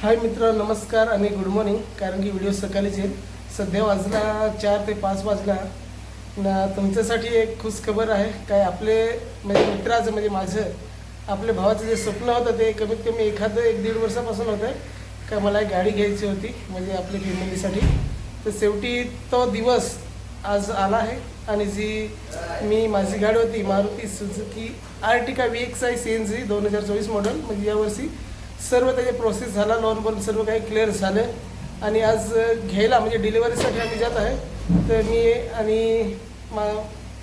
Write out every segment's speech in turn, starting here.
हाय मित्र नमस्कार आणि गुड मॉर्निंग कारण की व्हिडिओ सकाळीच आहे सध्या वाजला चार ते पाच वाजला. ना तुमच्यासाठी एक खुश खबर आहे. काय आपले म्हणजे मित्राचं म्हणजे माझं आपल्या भावाचं जे स्वप्न होतं ते कमीत कमी एखादं एक दीड वर्षापासून होतं का मला एक गाडी घ्यायची होती म्हणजे आपल्या फॅमिलीसाठी तर शेवटी तो दिवस आज आला आहे. आणि जी मी माझी गाडी होती Maruti Suzuki Ertiga V X I C N G दोन हजार चोवीस मॉडेल म्हणजे यावर्षी सर्व त्याचे प्रोसेस झाला लोन पण सर्व काही क्लिअर झालं. आणि आज घ्यायला म्हणजे डिलिव्हरीसाठी आम्ही जात आहे. तर मी आणि मा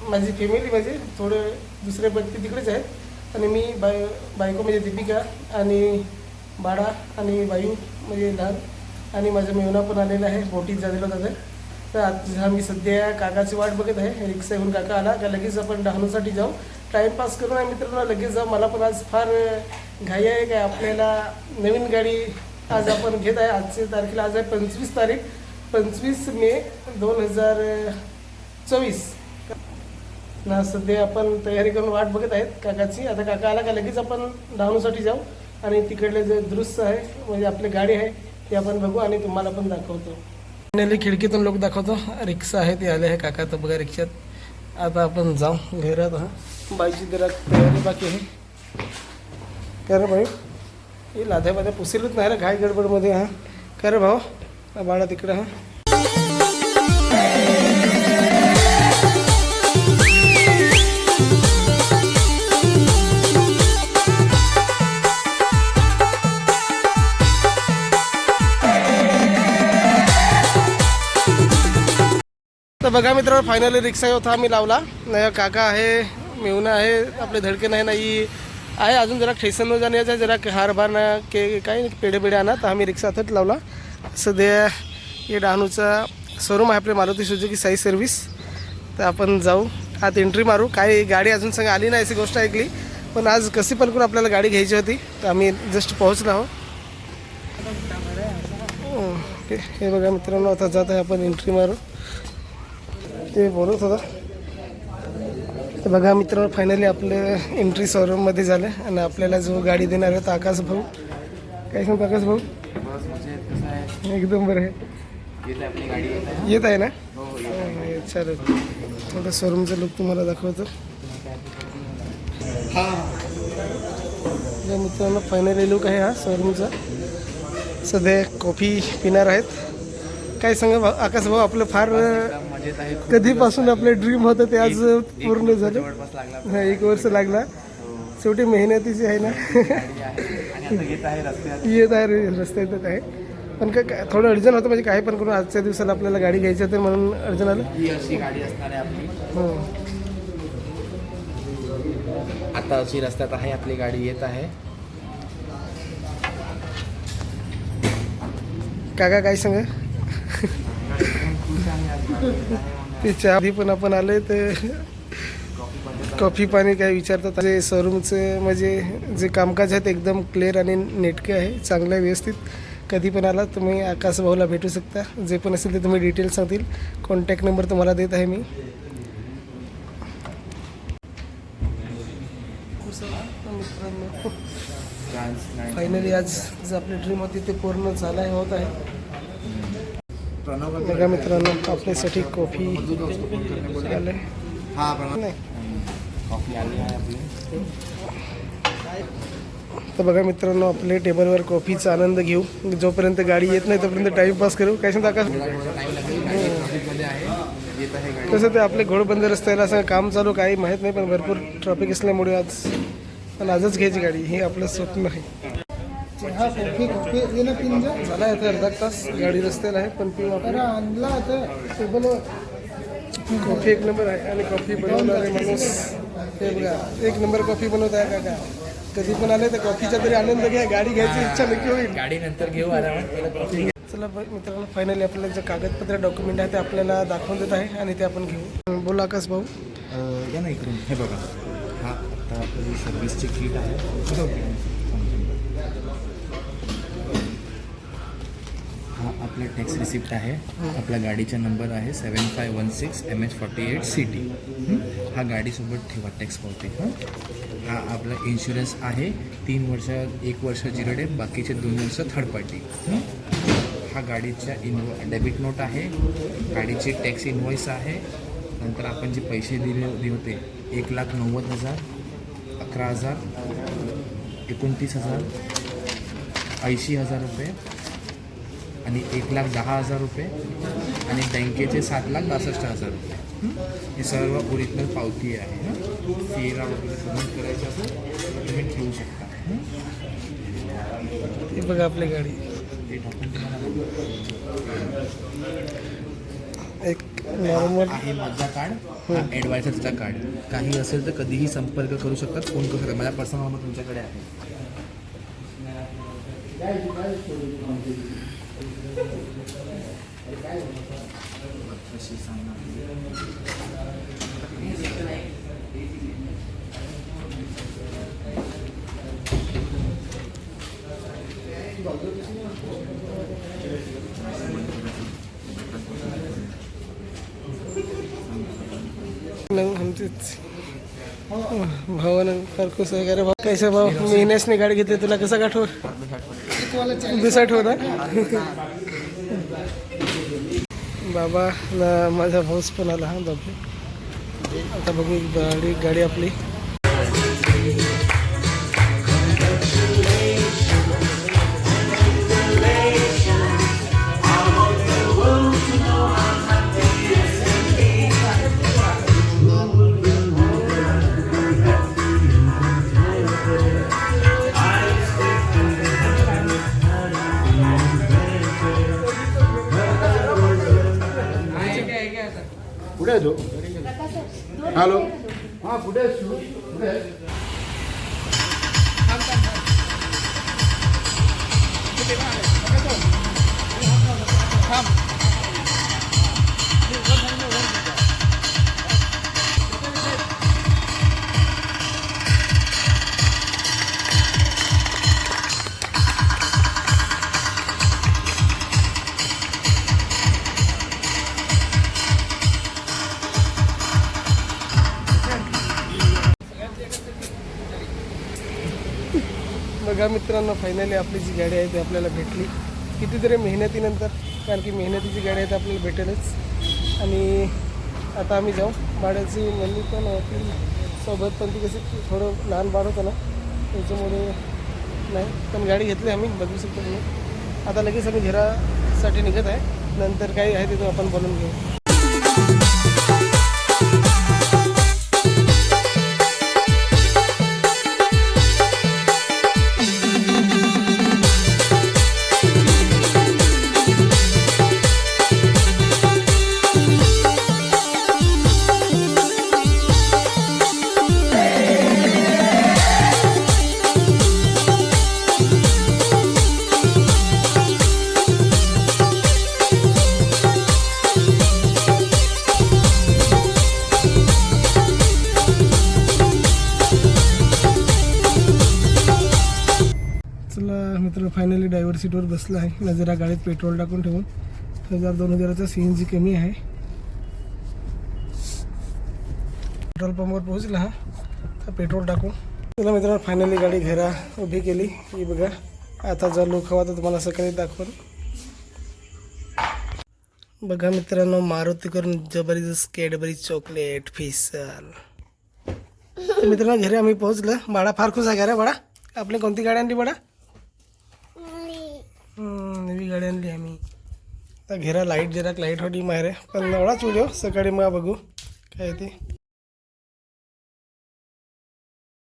माझी फॅमिली म्हणजे थोडं दुसरे व्यक्ती तिकडेच आहेत. आणि मी बाय बायको म्हणजे दीपिका आणि बाळा आणि वायू म्हणजे लहान. आणि माझ्या मेवना पण आलेला आहे बोटीत झालेला होता तर आज आम्ही सध्या काकाची वाट बघत आहे. रिक्षा घेऊन काका आला. का लगेच आपण डहाणूसाठी जाऊ. टाईमपास करून आहे मित्रांनो लगेच जाऊ. मला पण आज फार घाई आहे काय आपल्याला नवीन गाडी आज आपण घेत आहे. आजच्या तारखेला आज आहे पंचवीस तारीख. पंचवीस मे दोन हजार चोवीस. ना सध्या आपण तयारी करून वाट बघत आहेत काकाची. आता काका आला का लगेच आपण डहाणूसाठी जाऊ. आणि तिकडले जे दृश्य आहे म्हणजे आपली गाडी आहे ते आपण बघू आणि तुम्हाला पण दाखवतो. फायनली खिडकीतून लोक दाखवतो. रिक्षा आहे ते आले आहे काका तर बघा रिक्षात. आता आपण जाऊ घरात हा. बाईची जरा तयारी बाकी आहे. खरं भाई? हे लाध्या बाध्या पुसेलच नाही रे घाई गडबडमध्ये हा. कर भाऊ? बाळा तिकडं हा. बघा मित्र फायनली रिक्षा होता आम्ही लावला. नाही काका आहे मेवना आहे आपले धडके नाही नाही. आहे अजून जरा ठेसन जाण्याचं जरा हारभार ना के काही पेढे पेढे आणा. तर आम्ही रिक्षा हातात लावला. सध्या हे डहाणूचा शोरूम आहे आपले मारुती सुजुकी साई सर्व्हिस तर आपण जाऊ. आत एंट्री मारू. काय गाडी अजून सांगा आली नाही अशी गोष्ट ऐकली. पण आज कशी पण करून आपल्याला गाडी घ्यायची होती तर आम्ही जस्ट पोहोचलो आहोत. हो, हं, हे बघा मित्रांनो आता जात आहे आपण एंट्री मारू ते बोलत होता. तर बघा मित्रांनो फायनली आपलं एंट्री शोरूममध्ये झालं आणि आपल्याला जो गाडी देणार आहे तो आकाश भाऊ. काय सांगतो आकाश भाऊ? बस म्हणजे एकदम बरं आहे. येत आहे ना? हो हो हं, चालेल. थोडं शोरूमचं लुक तुम्हाला दाखवतो. तर मित्रांनो फायनली लुक आहे हा शोरूमचा सध्या कॉफी पिणार आहेत. काय सांगा भाऊ आकाश भाऊ आपलं फार खूप कधीपासून आपलं ड्रीम होतं ते आज एक- पूर्ण झालं. जवळपास लागला हा, एक वर्ष लागला. शेवटी मेहनतीची आहे ना. गाडी आहे आणि आता येत आहे रस्त्यात. येत आहे रे, रस्त्यात आहे. पण काय काय- थोडं अडचण होतं म्हणजे काही पण करून आजच्या दिवसाला आपल्याला गाडी घ्यायची होती म्हणून अडचण आलं. ही अशी गाडी असणार आहे आपली. हो. आता अशी रस्त्यात आहे आपली गाडी येत आहे. काका काय सांगा? त्याच्या आधी पण आपण आलोय तर कॉफी पण काय विचारतात. ते शोरूमचं म्हणजे जे कामकाज आहे ते एकदम क्लिअर आणि नेटके आहे चांगलं आहे व्यवस्थित. कधी पण आला तुम्ही आकाश भाऊला भेटू शकता. जे पण असेल ते तुम्ही डिटेल्स सांगतील. कॉन्टॅक्ट नंबर तुम्हाला देत आहे मी. मित्रांनो फायनली आज जे आपली ड्रीम होती ते पूर्ण झालं आहे होत आहे. बघा मित्रांनो आपल्यासाठी कॉफी तर बघा मित्रांनो आपले टेबलवर कॉफीचा आनंद घेऊ. जोपर्यंत गाडी येत नाही तोपर्यंत टाईमपास करू. काय सांगता का तसं ते आपले घोडबंद रस्त्याला असं काम चालू काही माहीत नाही पण भरपूर ट्रॉफिक असल्यामुळे आज पण आजच घ्यायची गाडी. हे आपलं स्वप्न आहे. झाला आहे. अर्धा तास गाडी रस्त्याला आहे पण पिऊ आपण आणला कॉफी एक नंबर आहे आणि कॉफी बनवणारे माणूस. हे बघा एक नंबर कॉफी बनवत आहे काका. कधी पण आले तर कॉफीचा तरी आनंद घ्या गाडी घ्यायची इच्छा नक्की होईल. गाडी नंतर घेऊ आरामात चला मित्रांनो फायनली आपल्याला जे कागदपत्र डॉक्युमेंट आहे ते आपल्याला दाखवून देत आहे आणि ते आपण घेऊ. बोला आकाश भाऊ. या ना इकडून. हे बघा. हा आता आपली सर्व्हिसची किट आहे हा आपलं टॅक्स रिसिप्ट आहे. आपला गाडीचा नंबर आहे seven five one six M H forty eight C T हा? गाडीसोबत ठेवा टॅक्स पावती हां? हा आपला इन्शुरन्स आहे. तीन वर्ष एक वर्ष झिरो डेट बाकीचे दोन वर्ष थर्ड पार्टी हा? गाडीचा इन्व डेबिट नोट आहे. गाडीची टॅक्स इन्व्हॉइस आहे. नंतर आपण जे पैसे दिले दिले होते एक लाख नव्वद हजार अकरा हजार एकोणतीस हजार ऐंशी हजार रुपये. आणि एक लाख दहा हजार रुपये आणि बँकेचे सात लाख बासष्ट हजार रुपये. हं? सर्व ओरिजिनल पावती आहे. हं? फेरा वगैरे सबमिट करायचं असेल तर तुम्ही ठेवू शकता. हं? बघा आपली गाडी. हे डॉक्युमेंट एक नॉर्मल आहे माझा कार्ड ॲडवायझरचा कार्ड काही असेल तर कधीही संपर्क करू शकतात. फोन करू शकतात माझा पर्सनल नंबर तुमच्याकडे आहे. कशी सांगणार? नंग आमचेच भावानं भाऊ कैसे भाऊ मी इनेसने गाडी घेते तुला कसा गाठव दुसरा ठेवता बाबा ना माझा भाऊस पण आला हा बाबू. आता बघू गाडी गाडी आपली. कुठे आहे तो हॅलो हा बघा मित्रांनो फायनली आपली जी गाडी आहे ती आपल्याला भेटली. कितीतरी मेहनतीनंतर कारण की मेहनतीची गाडी आहे ती आपल्याला भेटेलच. आणि आता आम्ही जाऊ. भाड्याची मम्मी पण होती सोबत पण ती कशी थोडं लहान बाळ होतं ना त्याच्यामुळे नाही. पण गाडी घेतली आम्ही बघू शकतो तुम्ही आता लगेच आम्ही घरासाठी निघत आहे. नंतर काही आहे तिथून आपण बोलून घेऊ. सीटवर बसला आहे. नजरा गाडीत पेट्रोल टाकून ठेवून. हजार दोन हजाराचा सी एन जी कमी आहे. पेट्रोल पंपवर पोहोचला हा. तर पेट्रोल टाकू चला मित्रांनो फायनली गाडी घरा उभी केली. ही बघा. आता जर लोक हवा तर तुम्हाला सकाळी दाखवून. बघा मित्रांनो मारुती करून जबरदस्त कॅडबरी चॉकलेट फिसल. मित्रांनो घरी आम्ही पोहोचलं. बाळा फार खुश आहे घरा बाळा? आपली कोणती गाडी आणली बाळा हम्म, नवी गाडी आणली आम्ही आता घेरा लाइट जरा लाइट होती मारे पण एवढाच व्हिडिओ सकाळी मग बघू. काय ते?